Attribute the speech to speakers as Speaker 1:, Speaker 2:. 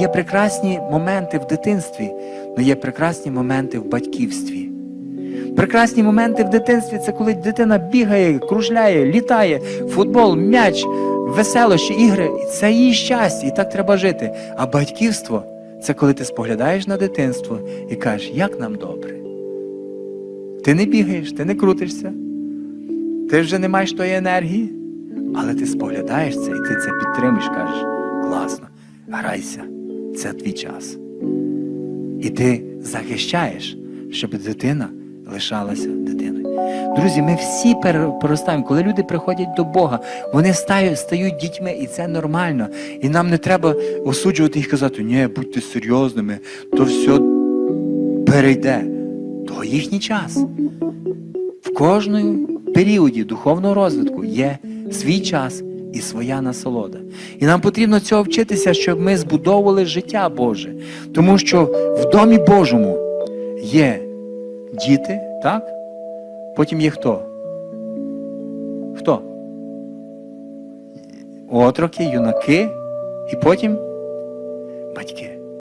Speaker 1: Є прекрасні моменти в дитинстві, але є прекрасні моменти в батьківстві. Прекрасні моменти в дитинстві це коли дитина бігає, кружляє, літає, футбол, м'яч, веселощі, ігри. Це її щастя, і так треба жити. А батьківство це коли ти споглядаєш на дитинство і кажеш, як нам добре. Ти не бігаєш, ти не крутишся, ти вже не маєш тої енергії, але ти споглядаєш це і ти це підтримуєш, кажеш, класно, грайся, це твій час. І ти захищаєш, щоб дитина лишалася дитиною. Друзі, ми всі переростаємо. Коли люди приходять до Бога, вони стають, стають дітьми, і це нормально. І нам не треба осуджувати їх казати, ні, будьте серйозними, то все перейде. То їхній час. В кожному періоді духовного розвитку є свій час і своя насолода. І нам потрібно цього вчитися, щоб ми збудовували життя Боже. Тому що в домі Божому є діти, так? Потім є хто? Хто? Отроки, юнаки, і потім батьки.